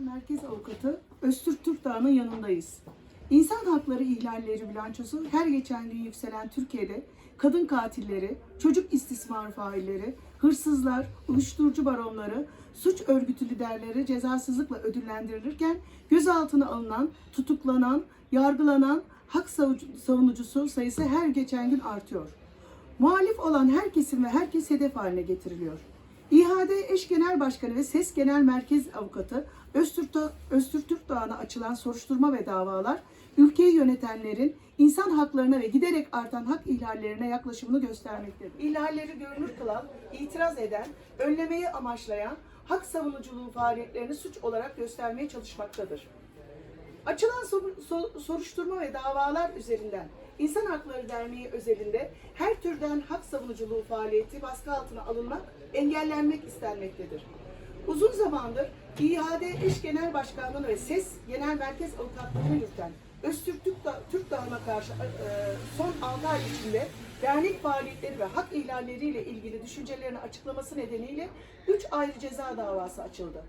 Merkez Avukatı Öztürk Türkdağ'ın yanındayız. İnsan hakları ihlalleri bilançosu her geçen gün yükselen Türkiye'de kadın katilleri, çocuk istismar failleri, hırsızlar, uyuşturucu baronları, suç örgütü liderleri cezasızlıkla ödüllendirilirken gözaltına alınan, tutuklanan, yargılanan hak savunucusu sayısı her geçen gün artıyor. Muhalif olan her kesim ve herkes hedef haline getiriliyor. İHAD Eş Genel Başkanı ve SES Genel Merkez Avukatı Öztürk, Türkdağ'ına açılan soruşturma ve davalar ülkeyi yönetenlerin insan haklarına ve giderek artan hak ihlallerine yaklaşımını göstermektedir. İhlalleri görünür kılan, itiraz eden, önlemeyi amaçlayan hak savunuculuğu faaliyetlerini suç olarak göstermeye çalışmaktadır. Açılan sor- so- soruşturma ve davalar üzerinden İnsan Hakları Derneği özelinde her türden savunuculuğu faaliyeti baskı altına alınmak, engellenmek istenmektedir. Uzun zamandır İHAD Eş Genel Başkanlığı ve SES Genel Merkez Avukatlığını yürüten Öztürk Türk, Da- Türk Dağı'na karşı e, son 6 ay içinde dernek faaliyetleri ve hak ihlalleriyle ilgili düşüncelerini açıklaması nedeniyle 3 ayrı ceza davası açıldı.